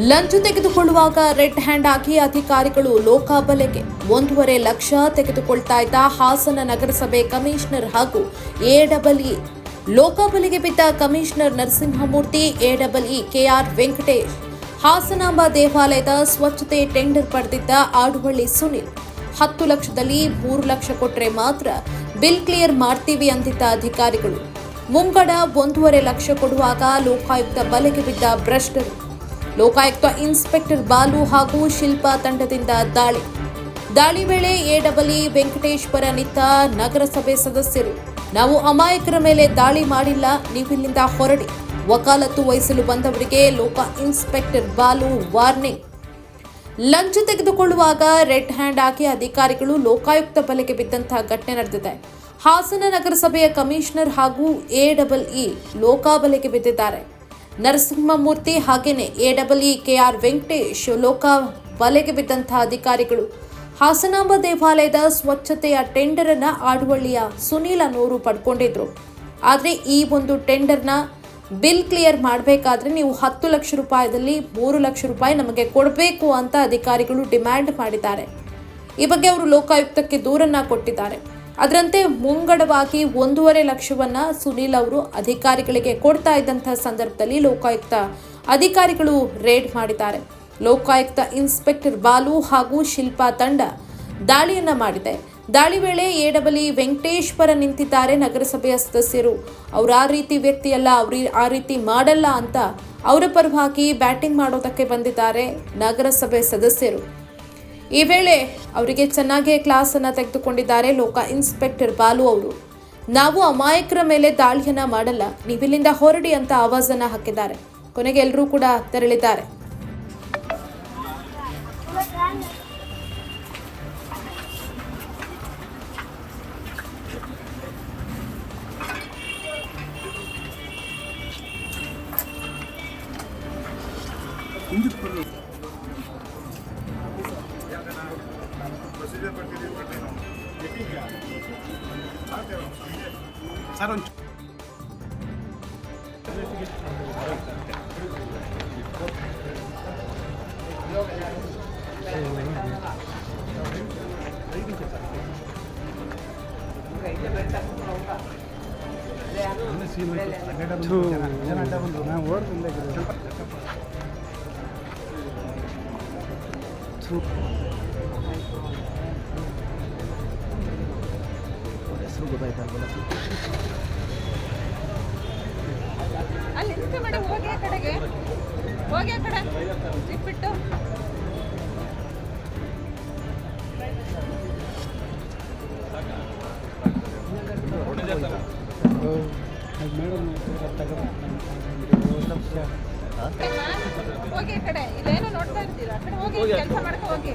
ಲಂಚ ತೆಗೆದುಕೊಳ್ಳುವಾಗ red hand ಆಗಿ ಅಧಿಕಾರಿಗಳು ಲೋಕಾಬಲೆಗೆ ಒಂದೂವರೆ ಲಕ್ಷ ತೆಗೆದುಕೊಳ್ತಾ ಇದ್ದ ಹಾಸನ ನಗರಸಭೆ ಕಮಿಷನರ್ ಹಾಗೂ ಎಡಬ್ಲ್ಇ. ಲೋಕಾಬಲೆಗೆ ಬಿದ್ದ ಕಮಿಷನರ್ ನರಸಿಂಹಮೂರ್ತಿ, ಎಡಬ್ಲ್ಇ ಕೆಆರ್ ವೆಂಕಟೇಶ್, ಹಾಸನಾಂಬ ದೇವಾಲಯದ ಸ್ವಚ್ಛತೆ ಟೆಂಡರ್ ಪಡೆದಿದ್ದ ಆಡುವಳ್ಳಿ ಸುನಿಲ್. ಹತ್ತು ಲಕ್ಷದಲ್ಲಿ ಮೂರು ಲಕ್ಷ ಕೊಟ್ಟರೆ ಮಾತ್ರ ಬಿಲ್ ಕ್ಲಿಯರ್ ಮಾಡ್ತೀವಿ ಅಂದಿದ್ದ ಅಧಿಕಾರಿಗಳು. ಮುಂಗಡ ಒಂದೂವರೆ ಲಕ್ಷ ಕೊಡುವಾಗ ಲೋಕಾಯುಕ್ತ ಬಲೆಗೆ ಬಿದ್ದ ಭ್ರಷ್ಟರು. ಲೋಕಾಯುಕ್ತ ಇನ್ಸ್ಪೆಕ್ಟರ್ ಬಾಲು ಹಾಗೂ ಶಿಲ್ಪಾ ತಂಡದಿಂದ ದಾಳಿ. ದಾಳಿ ವೇಳೆ ಎಡಬಲಿ ವೆಂಕಟೇಶ್ವರ ನಿತ್ತ ನಿಂತ ನಗರಸಭೆ ಸದಸ್ಯರು, ನಾವು ಅಮಾಯಕರ ಮೇಲೆ ದಾಳಿ ಮಾಡಿಲ್ಲ ನೀವಿಲ್ಲಿಂದ ಹೊರಡಿ. ವಕಾಲತ್ತು ವಹಿಸಲು ಬಂದವರಿಗೆ ಲೋಕ ಇನ್ಸ್ಪೆಕ್ಟರ್ ಬಾಲು ವಾರ್ನಿಂಗ್. ಲಂಚ ತೆಗೆದುಕೊಳ್ಳುವಾಗ ರೆಡ್ ಹ್ಯಾಂಡ್ ಆಗಿ ಅಧಿಕಾರಿಗಳು ಲೋಕಾಯುಕ್ತ ಬಲೆಗೆ ಬಿದ್ದಂತಹ ಘಟನೆ ನಡೆದಿದೆ. ಹಾಸನ ನಗರಸಭೆಯ ಕಮಿಷನರ್ ಹಾಗೂ ಎಡಬ್ಲ್ಇ ಲೋಕಾಬಲೆಗೆ ಬಿದ್ದಿದ್ದಾರೆ. ನರಸಿಂಹಮೂರ್ತಿ ಹಾಗೇನೆ ಕೆ ಕೆಆರ್ ವೆಂಕಟೇಶ್ ಲೋಕ ಬಲೆಗೆ ಬಿದ್ದಂತಹ ಅಧಿಕಾರಿಗಳು. ಹಾಸನಾಂಬ ದೇವಾಲಯದ ಸ್ವಚ್ಛತೆಯ ಟೆಂಡರ್ ಅನ್ನ ಆಡುವಳ್ಳಿಯ ಸುನೀಲ್ ಅನ್ನೋರು ಪಡ್ಕೊಂಡಿದ್ರು. ಆದರೆ ಈ ಒಂದು ಟೆಂಡರ್ನ ಬಿಲ್ ಕ್ಲಿಯರ್ ಮಾಡಬೇಕಾದ್ರೆ ನೀವು ಹತ್ತು ಲಕ್ಷ ರೂಪಾಯಿದಲ್ಲಿ ಮೂರು ಲಕ್ಷ ರೂಪಾಯಿ ನಮಗೆ ಕೊಡಬೇಕು ಅಂತ ಅಧಿಕಾರಿಗಳು ಡಿಮ್ಯಾಂಡ್ ಮಾಡಿದ್ದಾರೆ. ಈ ಬಗ್ಗೆ ಅವರು ಲೋಕಾಯುಕ್ತಕ್ಕೆ ದೂರನ್ನ ಕೊಟ್ಟಿದ್ದಾರೆ. ಅದರಂತೆ ಮುಂಗಡವಾಗಿ ಒಂದೂವರೆ ಲಕ್ಷವನ್ನ ಸುನೀಲ್ ಅವರು ಅಧಿಕಾರಿಗಳಿಗೆ ಕೊಡ್ತಾ ಇದ್ದಂತಹ ಸಂದರ್ಭದಲ್ಲಿ ಲೋಕಾಯುಕ್ತ ಅಧಿಕಾರಿಗಳು ರೇಡ್ ಮಾಡಿದ್ದಾರೆ. ಲೋಕಾಯುಕ್ತ ಇನ್ಸ್ಪೆಕ್ಟರ್ ಬಾಲು ಹಾಗೂ ಶಿಲ್ಪಾ ತಂಡ ದಾಳಿಯನ್ನ ಮಾಡಿದೆ. ದಾಳಿ ವೇಳೆ ಏಡಬಲಿ ವೆಂಕಟೇಶ್ವರ ನಿಂತಿದ್ದಾರೆ ನಗರಸಭೆಯ ಸದಸ್ಯರು. ಅವ್ರು ಆ ರೀತಿ ವ್ಯಕ್ತಿ ಅಲ್ಲ ಅವ್ರು ಆ ರೀತಿ ಮಾಡಲ್ಲ ಅಂತ ಅವರ ಪರವಾಗಿ ಬ್ಯಾಟಿಂಗ್ ಮಾಡೋದಕ್ಕೆ ಬಂದಿದ್ದಾರೆ ನಗರಸಭೆ ಸದಸ್ಯರು. ಈ ವೇಳೆ ಅವರಿಗೆ ಚೆನ್ನಾಗೇ ಕ್ಲಾಸ್ ಅನ್ನ ತೆಗೆದುಕೊಂಡಿದ್ದಾರೆ ಲೋಕ ಇನ್ಸ್ಪೆಕ್ಟರ್ ಬಾಲು ಅವರು. ನಾವು ಅಮಾಯಕರ ಮೇಲೆ ದಾಳಿಯನ್ನ ಮಾಡಲ್ಲ, ನೀವಿಲ್ಲಿಂದ ಹೊರಡಿ ಅಂತ ಆವಾಜನ್ನ ಹಾಕಿದ್ದಾರೆ. ಕೊನೆಗೆ ಎಲ್ಲರೂ ಕೂಡ ತೆರಳಿದ್ದಾರೆ. 사론 two நான் ஓடுது இல்லை two ಗೊತ್ತಾಯ್ತಾಗಲ್ಲ. ಅಲ್ಲಿ ನಿಂತ್ಕೊ ಮೇಡಮ್ ಹೋಗಿ ಆ ಕಡೆಗೆ. ಹೋಗಿ ಆ ಕಡೆ. ಜಿಪ್ ಬಿಟ್ಟು ಹೋಗಿ ಆ ಕಡೆ. ಇಲ್ಲೇನೋ ನೋಡ್ತಾ ಇರ್ತೀರಾ? ಆ ಕಡೆ ಹೋಗಿ ಕೆಲಸ ಮಾಡ್ಕೊ ಹೋಗಿ.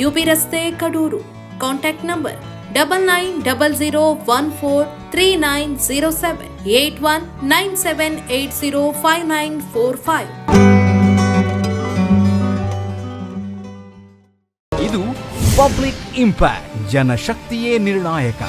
ಯುಬಿ ರಸ್ತೆ Kadur. Contact number double nine double zero one four three nine zero seven eight one nine seven eight zero five nine four five ಇದು ಪಬ್ಲಿಕ್ ಇಂಪ್ಯಾಕ್ಟ್, ಜನಶಕ್ತಿಯೇ ನಿರ್ಣಾಯಕ.